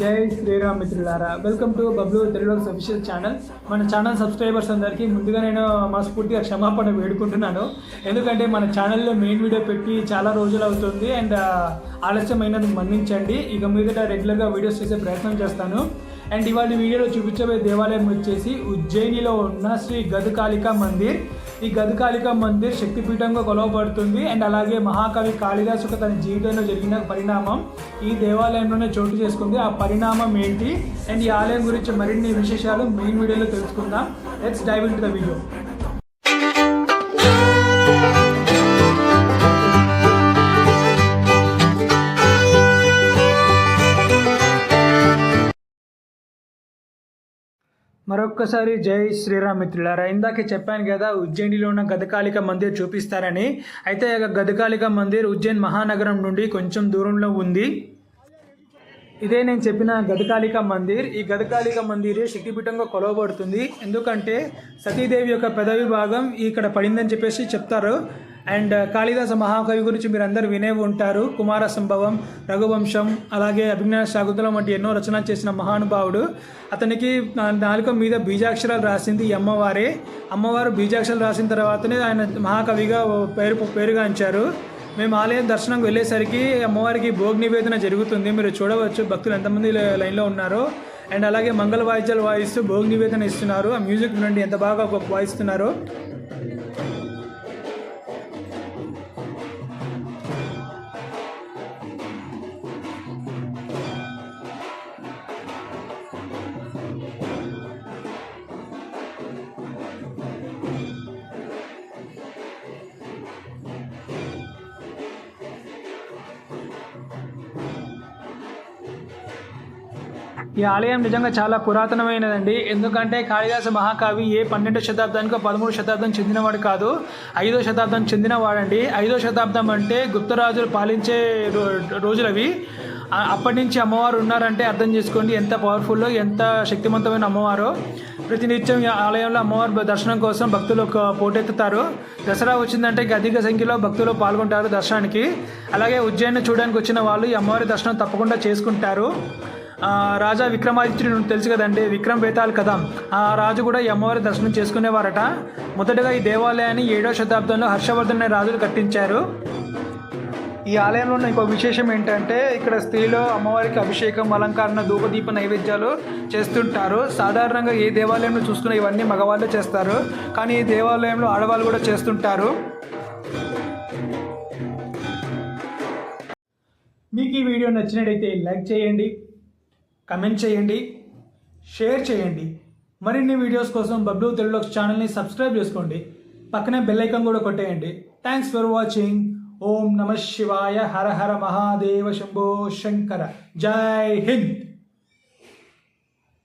జై శ్రీరామ్ మిత్రులారా. Welcome to Bablu Telugu official channel మన ఛానల్ సబ్స్క్రైబర్స్ అందరికీ ముందుగా నేను మనస్ఫూర్తిగా క్షమాపణ వేడుకుంటున్నాను. ఎందుకంటే మన ఛానల్లో మెయిన్ వీడియో పెట్టి చాలా రోజులు అవుతుంది. అండ్ ఆలస్యమైనది మన్నించండి. ఇక మీదట రెగ్యులర్గా వీడియోస్ చేసే ప్రయత్నం చేస్తాను. అండ్ ఇవాళ వీడియోలో చూపించబోయే దేవాలయం వచ్చేసి ఉజ్జయినిలో ఉన్న శ్రీ గదుకాళిక మందిర్. ఈ గదుకాళిక మందిర్ శక్తిపీఠంగా కొలవబడుతుంది. అండ్ అలాగే మహాకవి కాళిదాసు తన జీవితంలో జరిగిన పరిణామం. ఈ దేవాలయంలోనే చోటు చేసుకుంది. ఆ పరిణామం ఏంటి? అండ్ ఈ ఆలయం గురించి మరిన్ని విశేషాలు మెయిన్ వీడియోలో తెలుసుకుందాం. Let's dive into the video మరొక్కసారి జై శ్రీరామ్ మిత్రులారా ఇందాకే చెప్పాను కదా ఉజ్జయినిలో ఉన్న గదకాళిక మందిర్ చూపిస్తారని. అయితే ఆ గదకాళిక మందిర్ ఉజ్జయిన్ మహానగరం నుండి కొంచెం దూరంలో ఉంది. ఇదే నేను చెప్పిన గదకాళిక మందిర్. ఈ గదకాళిక మందిరే శక్తిపీఠంగా కొలవబడుతుంది. ఎందుకంటే సతీదేవి యొక్క పెదవి భాగం ఇక్కడ పడిందని చెప్పేసి చెప్తారు. అండ్ కాళిదాస మహాకవి గురించి మీరు అందరు వినే ఉంటారు. కుమార సంభవం రఘువంశం అలాగే అభిజ్ఞాన శాకుంతలం వంటి ఎన్నో రచనలు చేసిన మహానుభావుడు. అతనికి నాలుక మీద బీజాక్షరాలు రాసింది అమ్మవారే. అమ్మవారు బీజాక్షరాలు రాసిన తర్వాతనే ఆయన మహాకవిగా పేరు పేరుగాంచారు మేము ఆలయం దర్శనం వెళ్ళేసరికి అమ్మవారికి భోగ్ నివేదన జరుగుతుంది. మీరు చూడవచ్చు భక్తులు ఎంతమంది లైన్లో ఉన్నారో. అండ్ అలాగే మంగళ వాయిద్యాలు వాయిస్తూ భోగ్ నివేదన ఇస్తున్నారు. ఆ మ్యూజిక్ నుండి ఎంత బాగా వాయిస్తున్నారో. ఈ ఆలయం నిజంగా చాలా పురాతనమైనదండి. ఎందుకంటే కాళిదాస మహాకవి ఏ పన్నెండో శతాబ్దానికో పదమూడు శతాబ్దం చెందినవాడు కాదు. ఐదో శతాబ్దం చెందినవాడండి. ఐదో శతాబ్దం అంటే గుప్తరాజులు పాలించే రో- రోజులవి. అప్పటి నుంచి అమ్మవారు ఉన్నారంటే అర్థం చేసుకోండి. ఎంత పవర్ఫుల్లో ఎంత శక్తివంతమైన అమ్మవారో. ప్రతినిత్యం ఈ ఆలయంలో అమ్మవారి దర్శనం కోసం భక్తులు ఒక పోటెత్తుతారు. దసరా వచ్చిందంటే అధిక సంఖ్యలో భక్తులు పాల్గొంటారు దర్శనానికి. అలాగే ఉజ్జయిని చూడడానికి వచ్చిన వాళ్ళు ఈ అమ్మవారి దర్శనం తప్పకుండా చేసుకుంటారు. రాజా విక్రమాదిత్యుడు తెలుసు కదండి విక్రమ్ బేతాల్ కథ. ఆ రాజు కూడా ఈ అమ్మవారి దర్శనం చేసుకునేవారట. మొదటగా ఈ దేవాలయాన్ని ఏడవ శతాబ్దంలో హర్షవర్ధన్ అనే రాజులు కట్టించారు. ఈ ఆలయంలో ఉన్న ఇంకో విశేషం ఏంటంటే ఇక్కడ స్త్రీలు అమ్మవారికి అభిషేకం అలంకరణ ధూపదీప నైవేద్యాలు చేస్తుంటారు. సాధారణంగా ఏ దేవాలయంలో చూసుకున్న ఇవన్నీ మగవాళ్ళే చేస్తారు. కానీ ఈ దేవాలయంలో ఆడవాళ్ళు కూడా చేస్తుంటారు. మీకు ఈ వీడియో నచ్చినట్టయితే లైక్ చేయండి కమెంట్ చేయండి షేర్ చేయండి. మరిన్ని వీడియోస్ కోసం బబ్లు తెలుగు ఛానల్ని సబ్స్క్రైబ్ చేసుకోండి. పక్కనే బెల్ ఐకాన్ కూడా కొట్టేయండి. థ్యాంక్స్ ఫర్ వాచింగ్ ఓం నమ శివాయ. హర హర మహాదేవ శంభో శంకర. జై హింద్.